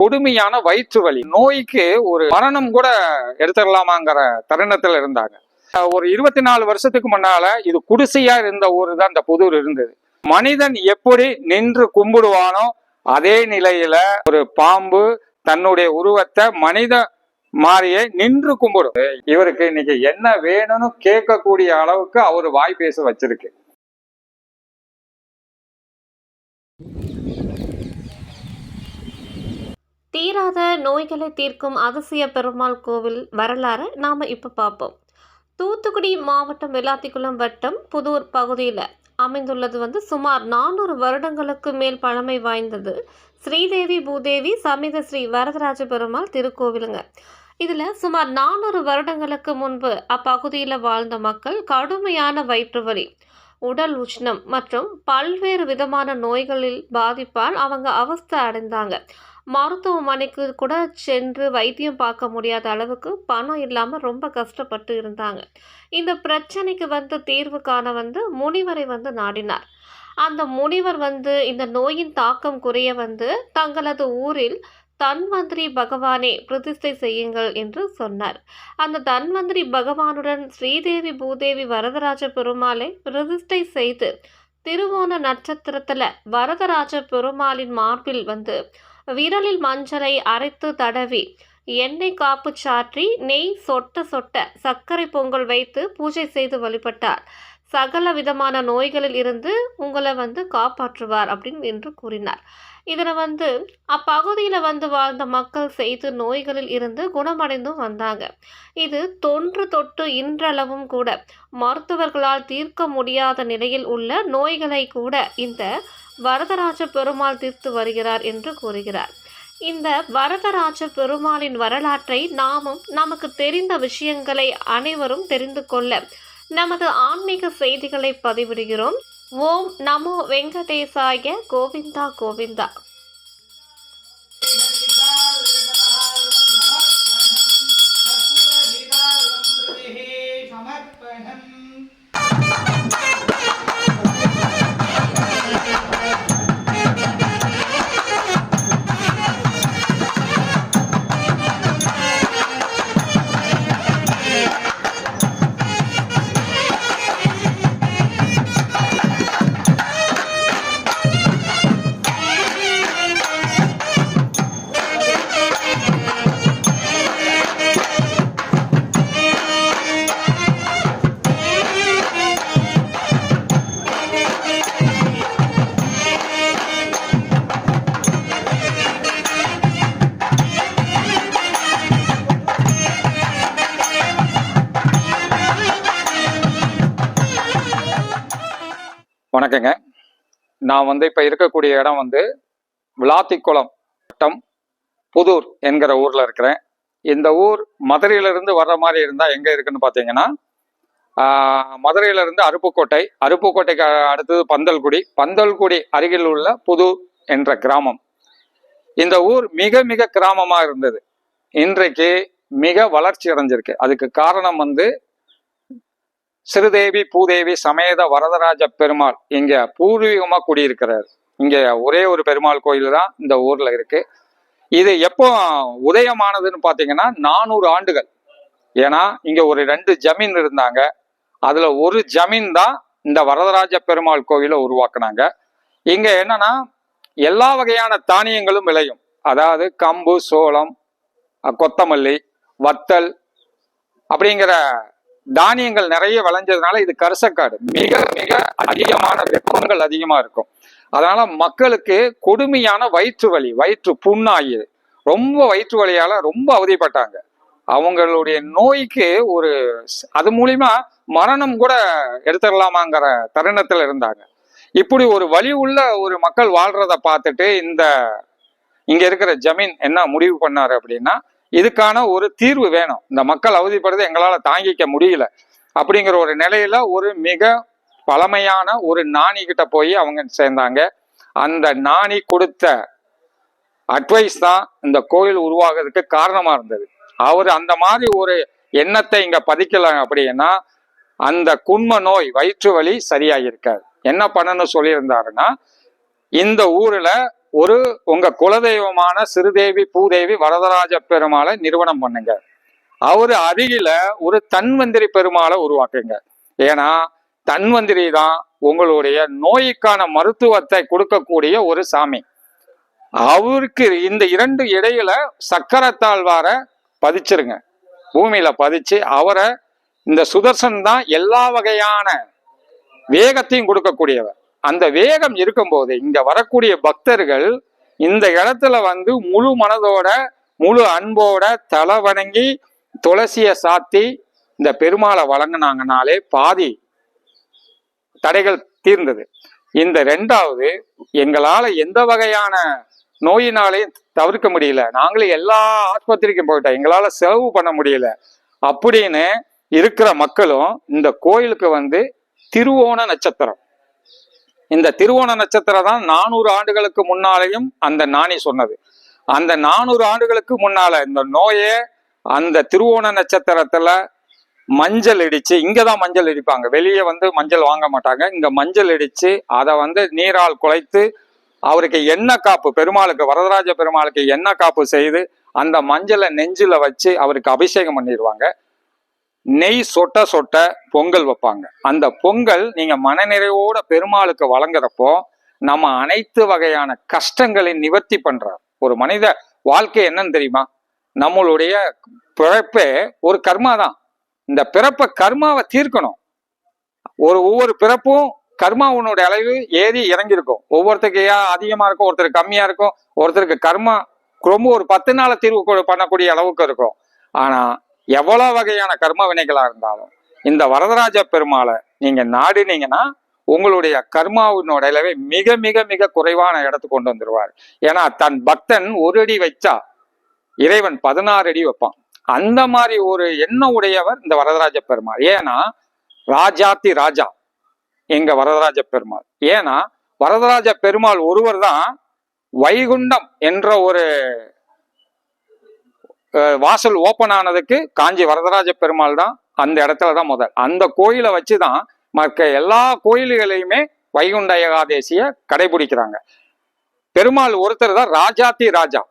கொடுமையான வயிற்று வலி நோய்க்கு ஒரு மரணம் கூட எடுத்துடலாமாங்கிற தருணத்தில் இருந்தாங்க. ஒரு இருபத்தி நாலு வருஷத்துக்கு முன்னால இது குடிசையா இருந்த ஊர் தான் இந்த புதூர் இருந்தது. மனிதன் எப்படி நின்று கும்பிடுவானோ அதே நிலையில ஒரு பாம்பு தன்னுடைய உருவத்தை மனித மாறியே நின்று கும்பிடும். இவருக்கு இன்னைக்கு என்ன வேணும்னு கேட்கக்கூடிய அளவுக்கு அவர் வாய் பேச வச்சிருக்கு. தீராத நோய்களை தீர்க்கும் அதிசய பெருமாள் கோவில் வரலாறு நாம் இப்போ பார்ப்போம் தூத்துக்குடி மாவட்டம் வெள்ளாத்திக்குளம் வட்டம் புதூர் பகுதியில் அமைந்துள்ளது வந்து சுமார் நானூறு வருடங்களுக்கு மேல் பழமை வாய்ந்தது. ஸ்ரீதேவி பூதேவி சமேத ஸ்ரீ வரதராஜ பெருமாள் திருக்கோவிலுங்க. இதில் சுமார் நானூறு வருடங்களுக்கு முன்பு அப்பகுதியில் வாழ்ந்த மக்கள் கடுமையான வயிற்று வலி உடல் உஷ்ணம் மற்றும் பல்வேறு விதமான நோய்களில் பாதிப்பால் அவங்க அவஸ்தை அடைந்தாங்க. மருத்துவமனைக்கு கூட சென்று வைத்தியம் பார்க்க முடியாத அளவுக்கு பணம் இல்லாமல் ரொம்ப கஷ்டப்பட்டு இருந்தாங்க. இந்த பிரச்சனைக்கு வந்து தீர்வு காண வந்து முனிவரை வந்து நாடினார். அந்த முனிவர் வந்து இந்த நோயின் தாக்கம் குறைய வந்து தங்களது ஊரில் தன்வந்திரி பகவானே பிரதிஷ்டை செய்யுங்கள் என்று சொன்னார். அந்த தன்வந்திரி பகவானுடன் ஸ்ரீதேவி பூதேவி வரதராஜ பெருமாளை பிரதிஷ்டை செய்து திருவோண நட்சத்திரத்தில் வரதராஜ பெருமாளின் மார்பில் வந்து விரலில் மஞ்சளை அரைத்து தடவி எண்ணெய் காப்பு சாற்றி நெய் சொட்ட சொட்ட சர்க்கரை பொங்கல் வைத்து பூஜை செய்து வழிபட்டார். சகல விதமான நோய்களில் இருந்து உங்களை வந்து காப்பாற்றுவார் அப்படின்னு என்று கூறினார். இதில் வந்து அப்பகுதியில் வந்து வாழ்ந்த மக்கள் செய்து நோய்களில் இருந்து குணமடைந்தும் வந்தாங்க. இது தொன்று தொட்டு இன்றளவும் கூட மருத்துவர்களால் தீர்க்க முடியாத நிலையில் உள்ள நோய்களை கூட இந்த வரதராஜ பெருமாள் தீர்த்து வருகிறார் என்று கூறுகிறார். இந்த வரதராஜ பெருமாளின் வரலாற்றை நாமும் நமக்கு தெரிந்த விஷயங்களை அனைவரும் தெரிந்து கொள்ள நமது ஆன்மீக செய்திகளை பதிவிடுகிறோம். ஓம் நமோ வெங்கடேசாய கோவிந்தா கோவிந்தா. நான் வந்து இப்போ இருக்கக்கூடிய இடம் வந்து விளாத்திக்குளம் வட்டம் புதூர் என்கிற ஊரில் இருக்கிறேன். இந்த ஊர் மதுரையிலிருந்து வர்ற மாதிரி இருந்தால் எங்கே இருக்குன்னு பார்த்தீங்கன்னா மதுரையிலேருந்து அருப்புக்கோட்டை அருப்புக்கோட்டைக்கு அடுத்தது பந்தல்குடி பந்தல்குடி அருகில் உள்ள புதூர் என்ற கிராமம். இந்த ஊர் மிக மிக கிராமமாக இருந்தது. இன்றைக்கு மிக வளர்ச்சி அடைஞ்சிருக்கு. அதுக்கு காரணம் வந்து சிறுதேவி பூதேவி சமேத வரதராஜ பெருமாள் இங்க பூர்வீகமா குடியிருக்கிறார். இங்க ஒரே ஒரு பெருமாள் கோயில் தான் இந்த ஊர்ல இருக்கு. இது எப்போ உதயமானதுன்னு பாத்தீங்கன்னா நானூறு ஆண்டுகள். ஏன்னா இங்க ஒரு ரெண்டு ஜமீன் இருந்தாங்க. அதுல ஒரு ஜமீன் தான் இந்த வரதராஜ பெருமாள் கோயிலை உருவாக்குனாங்க. இங்க என்னன்னா எல்லா வகையான தானியங்களும் விளையும். அதாவது கம்பு சோளம் கொத்தமல்லி வத்தல் அப்படிங்கிற தானியங்கள் நிறைய விளைஞ்சதுனால இது கருசக்காடு. மிக மிக அதிகமான வெப்பங்கள் அதிகமா இருக்கும். அதனால மக்களுக்கு கொடுமையான வயிற்று வலி வயிற்று புண்ணாகி ரொம்ப வயிற்று வலியால ரொம்ப அவதிப்பட்டாங்க. அவங்களுடைய நோய்க்கு ஒரு அது மூலியமா மரணம் கூட எடுத்துடலாமாங்கிற தருணத்துல இருந்தாங்க. இப்படி ஒரு வழி உள்ள ஒரு மக்கள் வாழ்றத பார்த்துட்டு இந்த இங்க இருக்கிற ஜமீன் என்ன முடிவு பண்ணாரு அப்படின்னா இதுக்கான ஒரு தீர்வு வேணும். இந்த மக்கள் அவதிப்படுறதை எங்களால் தாங்கிக்க முடியல. அப்படிங்கிற ஒரு நிலையில ஒரு மிக பழமையான ஒரு நாணி கிட்ட போய் அவங்க சேர்ந்தாங்க. அந்த நாணி கொடுத்த அட்வைஸ் தான் இந்த கோயில் உருவாகிறதுக்கு காரணமா இருந்தது. அவர் அந்த மாதிரி ஒரு எண்ணத்தை இங்க பதிக்கல அப்படின்னா அந்த குண்ம நோய் வயிற்று வலி சரியாயிருக்காது. என்ன பண்ணணும்னு சொல்லியிருந்தாருன்னா இந்த ஊர்ல ஒரு உங்க குலதெய்வமான சிறுதேவி பூதேவி வரதராஜ பெருமாளை நிறுவனம் பண்ணுங்க. அவரு அருகில ஒரு தன்வந்திரி பெருமாளை உருவாக்குங்க. ஏன்னா தன்வந்திரி தான் உங்களுடைய நோய்க்கான மருத்துவத்தை கொடுக்கக்கூடிய ஒரு சாமி. அவருக்கு இந்த இரண்டு இடையில சக்கரத்தாழ்வார பதிச்சிருங்க. பூமியில பதிச்சு அவரை இந்த சுதர்சன் தான் எல்லா வகையான வேகத்தையும் கொடுக்கக்கூடியவர். அந்த வேகம் இருக்கும்போது இங்க வரக்கூடிய பக்தர்கள் இந்த இடத்துல வந்து முழு மனதோட முழு அன்போட தலை வணங்கி துளசியை சாத்தி இந்த பெருமாளை வழங்கினாங்கனாலே பாதி தடைகள் தீர்ந்தது. இந்த ரெண்டாவது எங்களால் எந்த வகையான நோயினாலையும் தவிர்க்க முடியல. நாங்களும் எல்லா ஆஸ்பத்திரிக்கும் போயிட்டோம். எங்களால் செலவு பண்ண முடியல. அப்படின்னு இருக்கிற மக்களும் இந்த கோயிலுக்கு வந்து திருவோண நட்சத்திரம். இந்த திருவோண நட்சத்திரம் தான் நானூறு ஆண்டுகளுக்கு முன்னாலேயும் அந்த நாணி சொன்னது. அந்த நானூறு ஆண்டுகளுக்கு முன்னால இந்த நோயை அந்த திருவோண நட்சத்திரத்துல மஞ்சள் இடிச்சு இங்கே தான் மஞ்சள் இடிப்பாங்க. வெளியே வந்து மஞ்சள் வாங்க மாட்டாங்க. இங்க மஞ்சள் இடிச்சு அதை வந்து நீரால் குலைத்து அவருக்கு என்ன காப்பு பெருமாளுக்கு வரதராஜ பெருமாளுக்கு என்ன காப்பு செய்து அந்த மஞ்சளை நெஞ்சில வச்சு அவருக்கு அபிஷேகம் பண்ணிடுவாங்க. நெய் சொட்ட சொட்ட பொங்கல் வைப்பாங்க. அந்த பொங்கல் நீங்க மனநிறைவோட பெருமாளுக்கு வழங்குறப்போ நம்ம அனைத்து வகையான கஷ்டங்களை நிவர்த்தி பண்றார். ஒரு மனித வாழ்க்கை என்னன்னு தெரியுமா? நம்மளுடைய பிறப்பே ஒரு கர்மா தான். இந்த பிறப்பை கர்மாவை தீர்க்கணும். ஒரு ஒவ்வொரு பிறப்பும் கர்மாவுனோட அளவு ஏறி இறங்கியிருக்கும். ஒவ்வொருத்தருக்கு ஏன் அதிகமா இருக்கும் ஒருத்தருக்கு கம்மியா இருக்கும் ஒருத்தருக்கு கர்மா ரொம்ப ஒரு பத்து நாள தீர்வு பண்ணக்கூடிய அளவுக்கு இருக்கும். ஆனா எவ்வளவு வகையான கர்ம வினைகளா இருந்தாலும் இந்த வரதராஜ பெருமாளை நீங்க நாடினீங்கன்னா உங்களுடைய கர்மாவினோட மிக மிக மிக குறைவான இடத்துக்கு கொண்டு வந்துடுவார் ஏன்னா தன் பக்தன் ஒரு அடி வச்சா இறைவன் பதினாறு அடி வைப்பான். அந்த மாதிரி ஒரு எண்ணம் உடையவர் இந்த வரதராஜ பெருமாள். ஏன்னா ராஜாத்தி ராஜா எங்க வரதராஜ பெருமாள். ஏன்னா வரதராஜ பெருமாள் ஒருவர் தான் வைகுண்டம் என்ற ஒரு வாசல் ஓப்பன் ஆனதுக்கு காஞ்சி வரதராஜ பெருமாள் தான் அந்த இடத்துல தான் முதல். அந்த கோயிலை வச்சு தான் மற்ற எல்லா கோயில்களையுமே வைகுண்ட ஏகாதேசிய கடைபிடிக்கிறாங்க. பெருமாள் ஒருத்தர் தான் ராஜாத்தி ராஜா.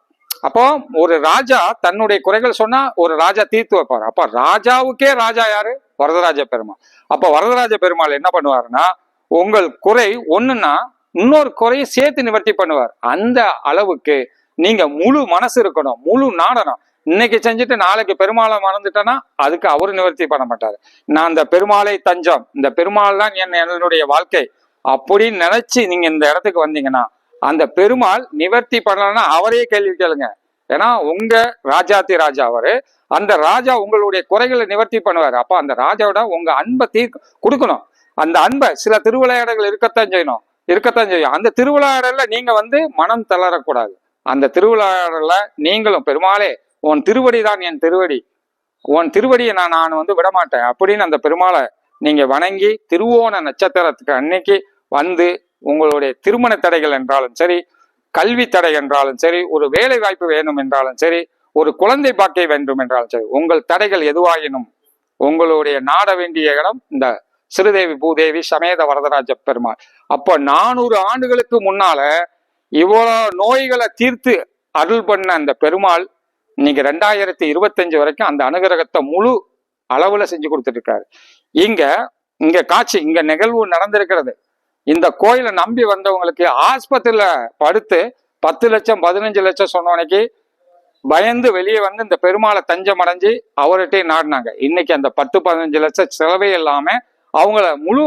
அப்போ ஒரு ராஜா தன்னுடைய குறைகள் சொன்னா ஒரு ராஜா தீர்த்து வைப்பார். அப்ப ராஜாவுக்கே ராஜா யாரு? வரதராஜ பெருமாள். அப்ப வரதராஜ பெருமாள் என்ன பண்ணுவாருன்னா உங்கள் குறை ஒண்ணுன்னா இன்னொரு குறையை சேர்த்து நிவர்த்தி பண்ணுவார். அந்த அளவுக்கு நீங்க முழு மனசு இருக்கணும் முழு நாடனம் இன்னைக்கு செஞ்சுட்டு நாளைக்கு பெருமாளை மறந்துட்டேன்னா அதுக்கு அவரு நிவர்த்தி பண்ண மாட்டாரு. நான் இந்த பெருமாளை தஞ்சம் இந்த பெருமாள் தான் என் என்னுடைய வாழ்க்கை அப்படின்னு நினைச்சு நீங்க இந்த இடத்துக்கு வந்தீங்கன்னா அந்த பெருமாள் நிவர்த்தி பண்ணலன்னா அவரே கேள்வி கேளுங்க. ஏன்னா உங்க ராஜாத்தி ராஜா அவரு அந்த ராஜா உங்களுடைய குறைகளை நிவர்த்தி பண்ணுவார். அப்ப அந்த ராஜாவோட உங்க அன்பை தீர்க்க கொடுக்கணும். அந்த அன்பை சில திருவிளையாடல்கள் இருக்கத்தான் செய்யணும். இருக்கத்தான் செய்யும். அந்த திருவிளையாடல்ல நீங்க வந்து மனம் தளரக்கூடாது. அந்த திருவிளையாடல்ல நீங்களும் பெருமாளே உன் திருவடி தான் என் திருவடி. உன் திருவடியை நான் நான் வந்து விடமாட்டேன். அப்படின்னு அந்த பெருமாளை நீங்க வணங்கி திருவோண நட்சத்திரத்துக்கு அன்னைக்கு வந்து உங்களுடைய திருமண தடைகள் என்றாலும் சரி கல்வி தடை என்றாலும் சரி ஒரு வேலை வாய்ப்பு வேணும் என்றாலும் சரி ஒரு குழந்தை பாக்கை வேண்டும் என்றாலும் சரி உங்கள் தடைகள் எதுவாயினும் உங்களுடைய நாட வேண்டிய இடம் இந்த சிறுதேவி பூதேவி சமேத வரதராஜ பெருமாள். அப்போ நானூறு ஆண்டுகளுக்கு முன்னால இவ்வளோ நோய்களை தீர்த்து அருள் பண்ண அந்த பெருமாள் இன்னைக்கு ரெண்டாயிரத்தி இருபத்தஞ்சு வரைக்கும் அந்த அனுகிரகத்தை முழு அளவுல செஞ்சு கொடுத்துட்டு இருக்காரு இங்க இங்க காட்சி இங்க நிகழ்வு நடந்திருக்கிறது. இந்த கோயிலை நம்பி வந்தவங்களுக்கு ஆஸ்பத்திரியில படுத்து பத்து லட்சம் பதினஞ்சு லட்சம் சொன்னவனைக்கு பயந்து வெளியே வந்து இந்த பெருமாளை தஞ்சம் அடைஞ்சு அவர்கிட்டயே நாடினாங்க. இன்னைக்கு அந்த பத்து பதினஞ்சு லட்சம் செலவே இல்லாம அவங்கள முழு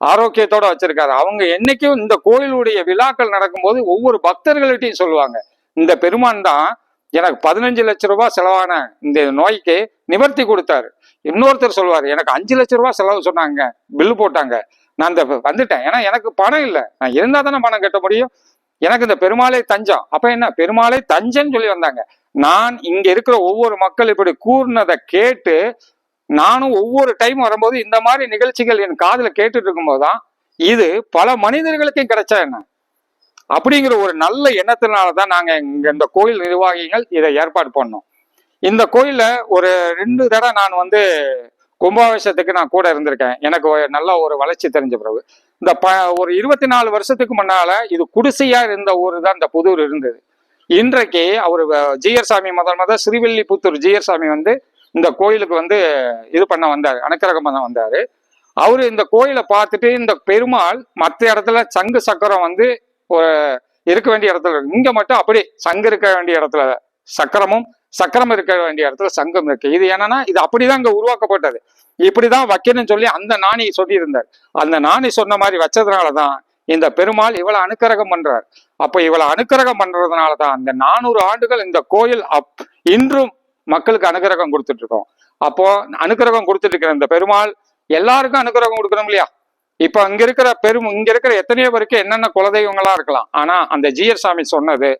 ஆரோக்கியத்தோட வச்சிருக்காரு. அவங்க என்னைக்கும் இந்த கோயிலுடைய விழாக்கள் நடக்கும்போது ஒவ்வொரு பக்தர்கள்ட்டையும் சொல்லுவாங்க. இந்த பெருமான் தான் எனக்கு பதினஞ்சு லட்ச ரூபாய் செலவான இந்த நோய்க்கு நிவர்த்தி கொடுத்தாரு. இன்னொருத்தர் சொல்லுவார் எனக்கு அஞ்சு லட்ச ரூபாய் செலவு சொன்னாங்க பில்லு போட்டாங்க. நான் இந்த வந்துட்டேன். ஏன்னா எனக்கு பணம் இல்லை. நான் இருந்தால் தானே பணம் கட்ட முடியும். எனக்கு இந்த பெருமாளை தஞ்சம். அப்ப என்ன? பெருமாளை தஞ்சம்னு சொல்லி வந்தாங்க. நான் இங்க இருக்கிற ஒவ்வொரு மக்கள் இப்படி கூர்னதை கேட்டு நானும் ஒவ்வொரு டைம் வரும்போது இந்த மாதிரி நிகழ்ச்சிகள் என் காதில் கேட்டுட்டு இருக்கும்போது தான் இது பல மனிதர்களுக்கும் கிடைச்சா என்ன? அப்படிங்கிற ஒரு நல்ல எண்ணத்தினால தான் நாங்கள் இங்கே இந்த கோயில் நிர்வாகிகள் இதை ஏற்பாடு பண்ணோம். இந்த கோயிலில் ஒரு ரெண்டு தடவை நான் வந்து கும்பாபிஷேகத்துக்கு நான் கூட இருந்திருக்கேன். எனக்கு நல்லா நல்ல ஒரு வளர்ச்சி தெரிஞ்ச பிறகு. இந்த ப ஒரு இருபத்தி நாலு வருஷத்துக்கு முன்னால் இது குடிசையாக இருந்த ஊர் தான் இந்த புதூர் இருந்தது. இன்றைக்கு அவர் ஜிஆர் சாமி முதல் முதல் ஸ்ரீவில்லிபுத்தூர் ஜிஆர் சாமி வந்து இந்த கோயிலுக்கு வந்து இது பண்ண வந்தார் அனுக்கிரகம் பண்ண வந்தார். அவர் இந்த கோயிலை பார்த்துட்டு இந்த பெருமாள் மற்ற இடத்துல சங்கு சக்கரம் வந்து இருக்க வேண்டிய இடத்துல இருக்கு. இங்க மட்டும் அப்படி சங்கம் இருக்க வேண்டிய இடத்துல சக்கரமும் சக்கரம் இருக்க வேண்டிய இடத்துல சங்கம் இருக்கு. இது என்னன்னா இது அப்படிதான் இங்க உருவாக்கப்பட்டது. இப்படிதான் வைக்கணும்னு சொல்லி அந்த நாணி சொல்லியிருந்தார். அந்த நாணி சொன்ன மாதிரி வச்சதுனாலதான் இந்த பெருமாள் இவளை அனுக்கிரகம் பண்றார். அப்ப இவளை அனுக்கிரகம் பண்றதுனாலதான் அந்த நானூறு ஆண்டுகள் இந்த கோயில் அப் இன்றும் மக்களுக்கு அனுக்கிரகம் கொடுத்துட்டு இருக்கோம். அப்போ அனுக்கிரகம் கொடுத்துட்டு இருக்கிற இந்த பெருமாள் எல்லாருக்கும் அனுக்கிரகம் கொடுக்கணும் இல்லையா? இப்ப அங்க இருக்கிற பெரும் இங்க இருக்கிற எத்தனையோ பேருக்கு என்னென்ன குலதெய்வங்களா இருக்கலாம். ஆனா அந்த ஜீயர் சாமி சொன்னது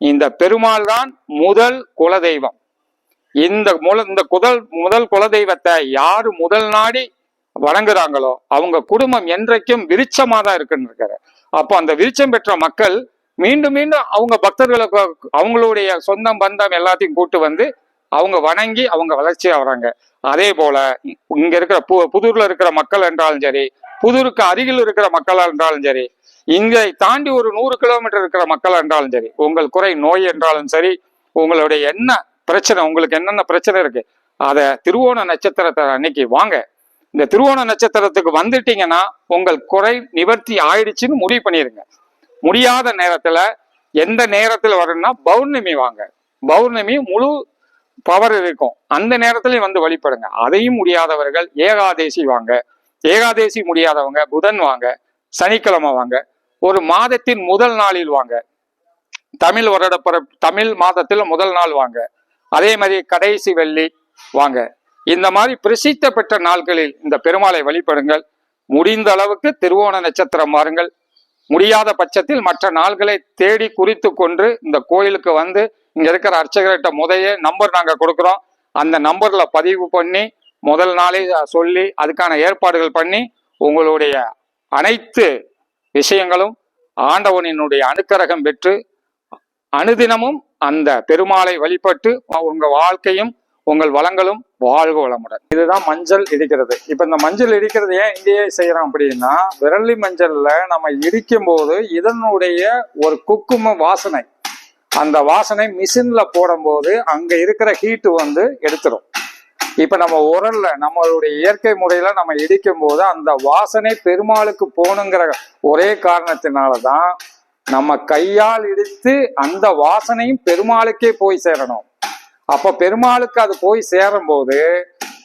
இந்த பெருமாள் தான் முதல் குலதெய்வம். இந்த முல இந்த குதல் முதல் குலதெய்வத்தை யாரு முதல் நாடி வணங்குறாங்களோ அவங்க குடும்பம் என்றைக்கும் விருச்சமா தான் இருக்குன்னு இருக்காரு. அப்போ அந்த விருச்சம் பெற்ற மக்கள் மீண்டும் மீண்டும் அவங்க பக்தர்களுக்கு அவங்களுடைய சொந்தம் பந்தம் எல்லாத்தையும் கூட்டு வந்து அவங்க வணங்கி அவங்க வளர்ச்சி ஆகுறாங்க. அதே போல இங்க இருக்கிற பு புதூர்ல இருக்கிற மக்கள் என்றாலும் சரி புதூருக்கு அருகில் இருக்கிற மக்களாக இருந்தாலும் சரி இங்கே தாண்டி ஒரு நூறு கிலோமீட்டர் இருக்கிற மக்களாக இருந்தாலும் சரி உங்கள் குறை நோய் என்றாலும் சரி உங்களுடைய என்ன பிரச்சனை உங்களுக்கு என்னென்ன பிரச்சனை இருக்கு அதை திருவோண நட்சத்திரத்தை அன்னைக்கு வாங்க. இந்த திருவோண நட்சத்திரத்துக்கு வந்துட்டீங்கன்னா உங்கள் குறை நிவர்த்தி ஆயிடுச்சுன்னு முடிவு பண்ணிருங்க முடியாத நேரத்துல எந்த நேரத்துல வரணும்னா பௌர்ணமி வாங்க. பௌர்ணமி முழு பவர் இருக்கும். அந்த நேரத்திலையும் வந்து வழிபடுங்க. அதையும் முடியாதவர்கள் ஏகாதேசி வாங்க. ஏகாதேசி முடியாதவங்க புதன் வாங்க சனிக்கிழமை வாங்க ஒரு மாதத்தின் முதல் நாளில் வாங்க. தமிழ் வருடப்புற தமிழ் மாதத்தில் முதல் நாள் வாங்க. அதே மாதிரி கடைசி வெள்ளி வாங்க. இந்த மாதிரி பிரசித்த பெற்ற நாட்களில் இந்த பெருமாளை வழிபடுங்கள். முடிந்த அளவுக்கு திருவோண நட்சத்திரம் வாருங்கள். முடியாத பட்சத்தில் மற்ற நாள்களை தேடி குறித்து கொண்டு இந்த கோயிலுக்கு வந்து இங்க இருக்கிற அர்ச்சகர்கிட்ட முதைய நம்பர் நாங்க கொடுக்குறோம். அந்த நம்பர்ல பதிவு பண்ணி முதல் நாளே சொல்லி அதுக்கான ஏற்பாடுகள் பண்ணி உங்களுடைய அனைத்து விஷயங்களும் ஆண்டவனினுடைய அனுக்கரகம் பெற்று அனுதினமும் அந்த பெருமாளை வழிபட்டு உங்க வாழ்க்கையும் உங்கள் வளங்களும் வாழ்க வளமுடன். இதுதான் மஞ்சள் இடிக்கிறது. இப்ப இந்த மஞ்சள் இடிக்கிறது ஏன் இங்கேயே செய்யறோம் அப்படின்னா விரலி மஞ்சள்ல நம்ம இடிக்கும் போது இதனுடைய ஒரு குக்கும வாசனை. அந்த வாசனை மிஷின்ல போடும்போது அங்க இருக்கிற ஹீட்டு வந்து எடுத்துரும். இப்ப நம்ம உரல்ல நம்மளுடைய இயற்கை முறையில நம்ம இடிக்கும் போது அந்த வாசனை பெருமாளுக்கு போகணுங்கிற ஒரே காரணத்தினாலதான் நம்ம கையால் இடித்து அந்த வாசனையும் பெருமாளுக்கே போய் சேரணும். அப்ப பெருமாளுக்கு அது போய் சேரும் போது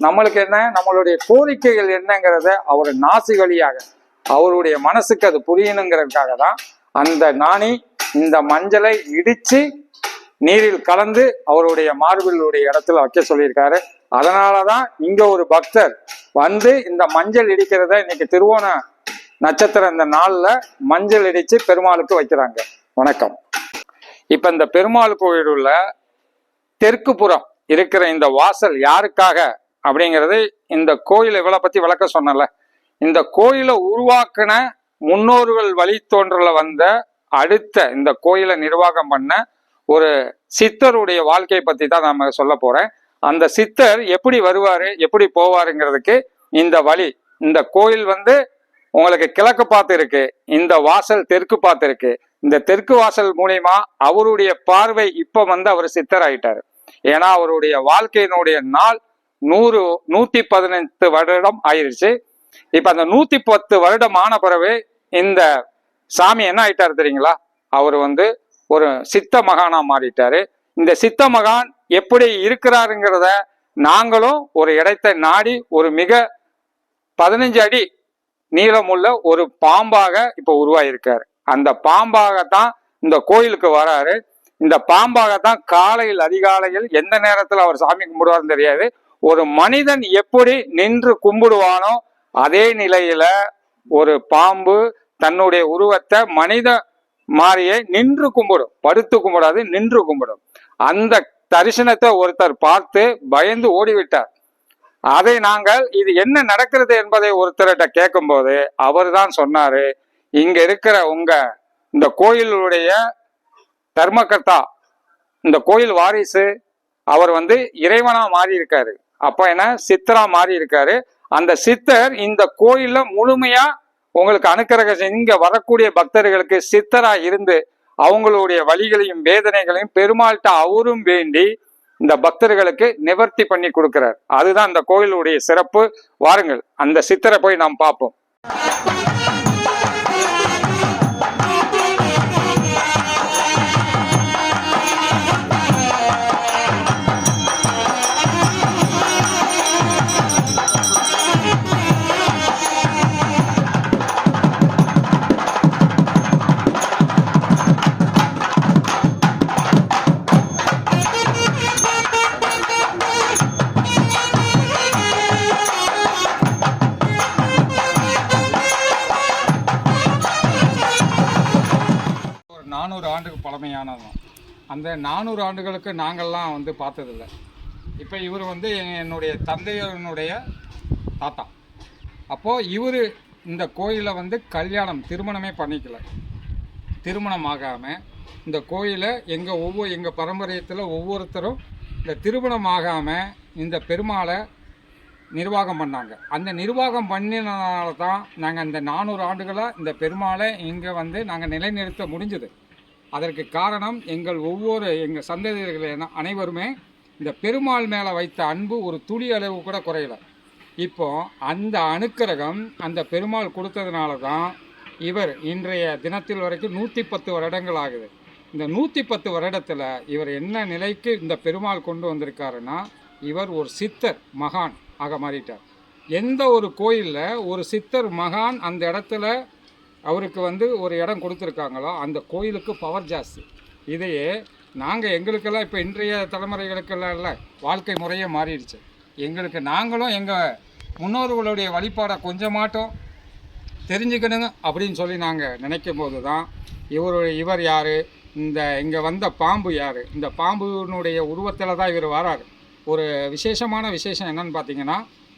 நம்மளுக்கு என்ன? நம்மளுடைய கோரிக்கைகள் என்னங்கிறத அவர் நாசி வழியாக அவருடைய மனசுக்கு அது புரியணுங்கிறதுக்காக தான் அந்த நாணி இந்த மஞ்சளை இடிச்சு நீரில் கலந்து அவருடைய மார்பிலுடைய இடத்துல வைக்க சொல்லியிருக்காரு. அதனாலதான் இங்க ஒரு பக்தர் வந்து இந்த மஞ்சள் இடிக்கிறத இன்னைக்கு திருவோண நட்சத்திரம் இந்த நாள்ல மஞ்சள் இடிச்சு பெருமாளுக்கு வைக்கிறாங்க. வணக்கம். இப்ப இந்த பெருமாள் கோயில் உள்ள தெற்கு புறம் இருக்கிற இந்த வாசல் யாருக்காக அப்படிங்கிறது இந்த கோயிலை இவளை பத்தி விளக்க சொன்னல இந்த கோயிலை உருவாக்குன முன்னோர்கள் வழித்தோன்றல வந்த அடுத்த இந்த கோயிலை நிர்வாகம் பண்ண ஒரு சித்தருடைய வாழ்க்கையை பத்தி தான் நாம சொல்ல போறேன். அந்த சித்தர் எப்படி வருவாரு எப்படி போவாருங்கிறதுக்கு இந்த வழி. இந்த கோயில் வந்து உங்களுக்கு கிழக்கு பார்த்து இருக்கு இந்த வாசல் தெற்கு பார்த்து இருக்கு. இந்த தெற்கு வாசல் மூலியமா அவருடைய பார்வை இப்ப வந்து அவர் சித்தர் ஆயிட்டாரு ஏன்னா அவருடைய வாழ்க்கையினுடைய நாள் நூறு நூத்தி பதினெட்டு வருடம் ஆயிருச்சு. இப்ப அந்த நூத்தி பத்து வருடம் ஆன பிறகு இந்த சாமி என்ன ஆயிட்டாரு தெரியுங்களா? அவர் வந்து ஒரு சித்த மகானா மாறிட்டாரு. இந்த சித்த மகான் எப்படி இருக்கிறாருங்கிறத நாங்களும் ஒரு இடத்தை நாடி ஒரு மிக பதினஞ்சு அடி நீளமுள்ள ஒரு பாம்பாக இப்போ உருவாயிருக்காரு. அந்த பாம்பாகத்தான் இந்த கோயிலுக்கு வராரு. இந்த பாம்பாகத்தான் காலையில் அதிகாலையில் எந்த நேரத்தில் அவர் சாமி கும்பிடுவார்னு தெரியாது. ஒரு மனிதன் எப்படி நின்று கும்பிடுவானோ அதே நிலையில ஒரு பாம்பு தன்னுடைய உருவத்தை மனித மாறியே நின்று கும்பிடும். படுத்து கும்பிடாது நின்று கும்பிடும். அந்த தரிசனத்தை ஒருத்தர் பார்த்து பயந்து ஓடிவிட்டார். அதை நாங்கள் இது என்ன நடக்கிறது என்பதை ஒருத்தர்கிட்ட கேட்கும்போது அவர் தான் சொன்னாரு இங்க இருக்கிற உங்க இந்த கோயிலுடைய தர்மகர்த்தா இந்த கோயில் வாரிசு அவர் வந்து இறைவனா மாறி இருக்காரு அப்ப என்ன? சித்தரா மாறி இருக்காரு அந்த சித்தர் இந்த கோயில்ல முழுமையா உங்களுக்கு அனுக்கிரக இங்க வரக்கூடிய பக்தர்களுக்கு சித்தரா இருந்து அவங்களுடைய வழிகளையும் வேதனைகளையும் பெருமாள்கிட்ட அவரும் வேண்டி இந்த பக்தர்களுக்கு நிவர்த்தி பண்ணி கொடுக்கிறார். அதுதான் இந்த கோயிலுடைய சிறப்பு. வாருங்கள் அந்த சித்தரை போய் நாம் பார்ப்போம். நானூறு ஆண்டுக்கு பழமையானதும் அந்த நானூறு ஆண்டுகளுக்கு நாங்கள்லாம் வந்து பார்த்ததில்ல. இப்போ இவர் வந்து என்னுடைய தந்தையனுடைய தாத்தா. அப்போது இவர் இந்த கோயிலை வந்து கல்யாணம் திருமணமே பண்ணிக்கல. திருமணம் ஆகாமல் இந்த கோயிலை எங்கள் ஒவ்வொரு எங்கள் பரம்பரியத்தில் ஒவ்வொருத்தரும் இந்த திருமணம் ஆகாமல் இந்த பெருமாளை நிர்வாகம் பண்ணாங்க. அந்த நிர்வாகம் பண்ணினால தான் நாங்கள் இந்த நானூறு ஆண்டுகளாக இந்த பெருமாளை இங்கே வந்து நாங்கள் நிலைநிறுத்த முடிஞ்சது. அதற்கு காரணம் எங்கள் ஒவ்வொரு எங்கள் சந்ததியர்கள் அனைவருமே இந்த பெருமாள் மேலே வைத்த அன்பு ஒரு துளி அளவு கூட குறையல. இப்போ அந்த அனுக்கிரகம் அந்த பெருமாள் கொடுத்ததுனால தான் இவர் இன்றைய தினத்தில் வரைக்கும் நூற்றி பத்து வருடங்கள் ஆகுது. இந்த நூற்றி பத்து வருடத்தில் இவர் என்ன நிலைக்கு இந்த பெருமாள் கொண்டு வந்திருக்காருன்னா இவர் ஒரு சித்தர் மகான் ஆக மாறிட்டார். எந்த ஒரு கோயிலில் ஒரு சித்தர் மகான் அந்த இடத்துல அவருக்கு வந்து ஒரு இடம் கொடுத்துருக்காங்களோ? அந்த கோயிலுக்கு பவர் ஜாஸ்தி இதையே நாங்கள் எங்களுக்கெல்லாம் இப்போ இன்றைய தலைமுறைகளுக்கெல்லாம் இல்லை வாழ்க்கை முறையே மாறிடுச்சு. எங்களுக்கு நாங்களும் எங்கள் முன்னோர்களுடைய வழிபாடை கொஞ்சமாட்டும் தெரிஞ்சுக்கணுங்க அப்படின்னு சொல்லி நாங்கள் நினைக்கும் போது தான் இவர் இவர் யார்? இந்த இங்கே வந்த பாம்பு யார்? இந்த பாம்புனுடைய உருவத்தில் தான் இவர் வராரு. ஒரு விசேஷமான விசேஷம் என்னன்னு பார்த்தீங்கன்னா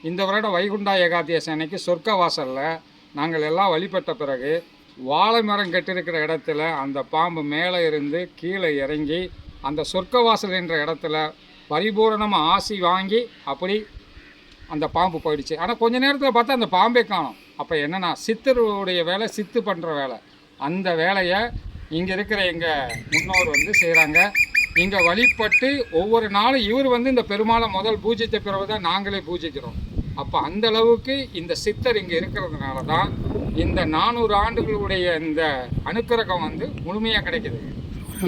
இந்த வருடம் வைகுண்டா ஏகாதசி அன்னைக்கு சொர்க்க வாசலில் நாங்கள் எல்லாம் வழிபட்ட பிறகு வாழை மரம் கட்டிருக்கிற இடத்துல அந்த பாம்பு மேலே இருந்து கீழே இறங்கி அந்த சொர்க்கவாசல் என்ற இடத்துல பரிபூரணமாக ஆசி வாங்கி அப்படி அந்த பாம்பு போயிடுச்சு. ஆனால் கொஞ்ச நேரத்தில் பார்த்தா அந்த பாம்பே காணும். அப்போ என்னன்னா சித்தருடைய வேலை சித்து பண்ணுற வேலை. அந்த வேலையை இங்கே இருக்கிற எங்கள் முன்னோர் வந்து செய்கிறாங்க இங்கே வழிபட்டு ஒவ்வொரு நாளும் இவர் வந்து இந்த பெருமாளை முதல் பூஜித்த பிறகு தான் நாங்களே பூஜிக்கிறோம். அப்போ அந்த அளவுக்கு இந்த சித்தர் இங்கே இருக்கிறதுனால தான் இந்த நானூறு ஆண்டுகளுடைய இந்த அனுக்கிரகம் வந்து முழுமையாக கிடைக்குது.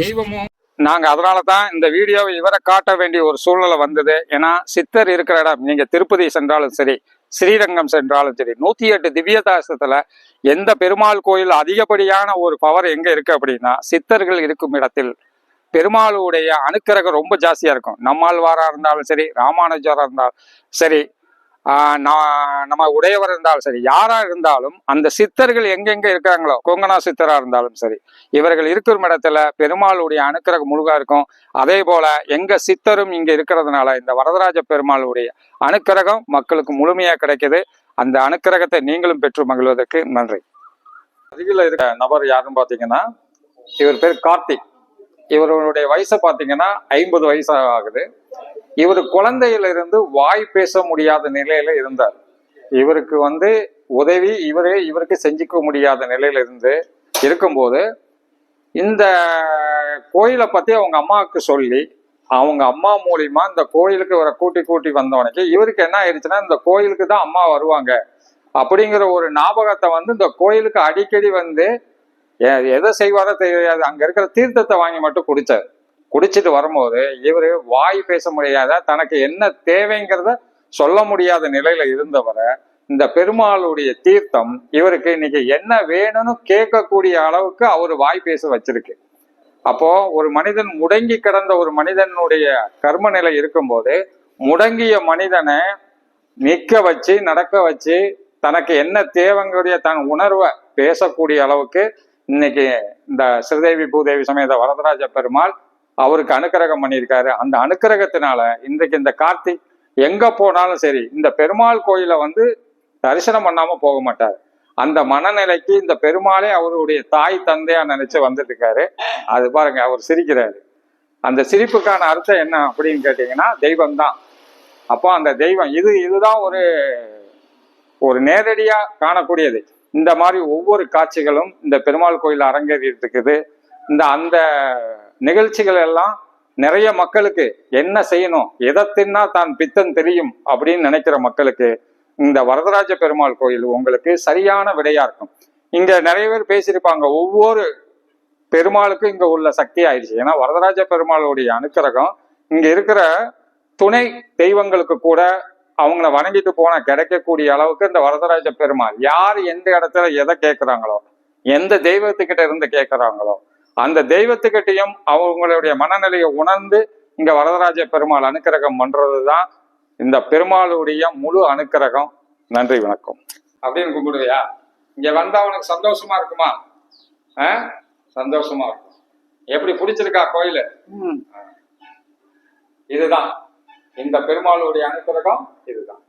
தெய்வமும் நாங்கள் அதனால தான் இந்த வீடியோவை இவரை காட்ட வேண்டிய ஒரு சூழ்நிலை வந்தது. ஏன்னா சித்தர் இருக்கிற இடம் நீங்கள் திருப்பதி சென்றாலும் சரி ஸ்ரீரங்கம் சென்றாலும் சரி நூற்றி எட்டு திவ்யதாசத்தில் எந்த பெருமாள் கோயில் அதிகப்படியான ஒரு பவர் எங்கே இருக்குது அப்படின்னா சித்தர்கள் இருக்கும் இடத்தில் பெருமாளுடைய அணுக்கிரகம் ரொம்ப ஜாஸ்தியாக இருக்கும். நம்மாழ்வாராக இருந்தாலும் சரி ராமானுஜராக இருந்தாலும் சரி நம்ம உடையவர் இருந்தாலும் சரி யாரா இருந்தாலும் அந்த சித்தர்கள் எங்கெங்க இருக்காங்களோ கொங்கனா சித்தரா இருந்தாலும் சரி இவர்கள் இருக்கும் இடத்துல பெருமாளுடைய அனுக்கிரகம் முழுகா இருக்கும். அதே போல எங்க சித்தரும் இங்க இருக்கிறதுனால இந்த வரதராஜ பெருமாளுடைய அணுக்கிரகம் மக்களுக்கு முழுமையா கிடைக்குது. அந்த அணுக்கிரகத்தை நீங்களும் பெற்று மகிழ்வதற்கு நன்றி. அருகில் இருக்க நபர் யாருன்னு பாத்தீங்கன்னா இவர் பேர் கார்த்திக். இவருடைய வயசு பார்த்தீங்கன்னா ஐம்பது வயசு ஆகுது. இவர் குழந்தையிலிருந்து வாய் பேச முடியாத நிலையில இருந்தார். இவருக்கு வந்து உதவி இவரே இவருக்கு செஞ்சுக்க முடியாத நிலையில இருந்து இருக்கும்போது இந்த கோயிலை பத்தி அவங்க அம்மாவுக்கு சொல்லி அவங்க அம்மா மூலியமா இந்த கோயிலுக்கு இவரை கூட்டி கூட்டி வந்தவனுக்கு இவருக்கு என்ன ஆயிடுச்சுன்னா இந்த கோயிலுக்கு தான் அம்மா வருவாங்க. அப்படிங்கிற ஒரு ஞாபகத்தை வந்து இந்த கோயிலுக்கு அடிக்கடி வந்து எதை செய்வாரோ தெரியாது. அங்க இருக்கிற தீர்த்தத்தை வாங்கி மட்டும் குடிச்சார். குடிச்சிட்டு வரும்போது இவரு வாய் பேச முடியாத தனக்கு என்ன தேவைங்கிறத சொல்ல முடியாத நிலையில இருந்தவரை இந்த பெருமாளுடைய தீர்த்தம் இவருக்கு இன்னைக்கு என்ன வேணும்னு கேட்கக்கூடிய அளவுக்கு அவர் வாய் பேச வச்சிருக்கு. அப்போ ஒரு மனிதன் முடங்கி கிடந்த ஒரு மனிதனுடைய கர்ம நிலை இருக்கும்போது முடங்கிய மனிதனை நிற்க வச்சு நடக்க வச்சு தனக்கு என்ன தேவைங்களுடைய தன் உணர்வை பேசக்கூடிய அளவுக்கு இன்னைக்கு இந்த ஸ்ரீதேவி பூதேவி சமேத வரதராஜ பெருமாள் அவருக்கு அனுக்கிரகம் பண்ணியிருக்காரு. அந்த அனுக்கிரகத்தினால இன்றைக்கு இந்த கார்த்திக் எங்க போனாலும் சரி இந்த பெருமாள் கோயில வந்து தரிசனம் பண்ணாம போக மாட்டார். அந்த மனநிலைக்கு இந்த பெருமாளே அவருடைய தாய் தந்தையா நினைச்சு வந்துட்டு இருக்காரு அது பாருங்க அவர் சிரிக்கிறாரு. அந்த சிரிப்புக்கான அர்த்தம் என்ன அப்படின்னு கேட்டீங்கன்னா தெய்வம் தான் அப்போ அந்த தெய்வம் இது இதுதான் ஒரு ஒரு நேரடியா காணக்கூடியது. இந்த மாதிரி ஒவ்வொரு காட்சிகளும் இந்த பெருமாள் கோயில் அரங்கேறிட்டு இருக்குது. இந்த அந்த நிகழ்ச்சிகள் எல்லாம் நிறைய மக்களுக்கு என்ன செய்யணும் எதை தின்னா தான் பித்தன் தெரியும் அப்படின்னு நினைக்கிற மக்களுக்கு இந்த வரதராஜ பெருமாள் கோயில் உங்களுக்கு சரியான விடையா இருக்கும். இங்க நிறைய பேர் பேசியிருப்பாங்க ஒவ்வொரு பெருமாளுக்கும் இங்க உள்ள சக்தி ஆயிடுச்சு. ஏன்னா வரதராஜ பெருமாளுடைய அனுக்கிரகம் இங்க இருக்கிற துணை தெய்வங்களுக்கு கூட அவங்கள வணங்கிட்டு போனா கிடைக்கக்கூடிய அளவுக்கு இந்த வரதராஜ பெருமாள் யார் எந்த இடத்துல எதை கேட்கிறாங்களோ எந்த தெய்வத்துக்கிட்ட இருந்து கேட்கிறாங்களோ அந்த தெய்வத்துக்கிட்டையும் அவங்களுடைய மனநிலையை உணர்ந்து இங்க வரதராஜ பெருமாள் அனுக்கிரகம் பண்றதுதான் இந்த பெருமாளுடைய முழு அனுக்கிரகம். நன்றி வணக்கம். அப்படின்னு கும்பிடுவியா இங்க வந்தா உனக்கு சந்தோஷமா இருக்குமா? சந்தோஷமா இருக்கும். எப்படி பிடிச்சிருக்கா கோயிலு? இதுதான். இந்த பெருமாளுடைய அனுக்கிரகம் இதுதான்.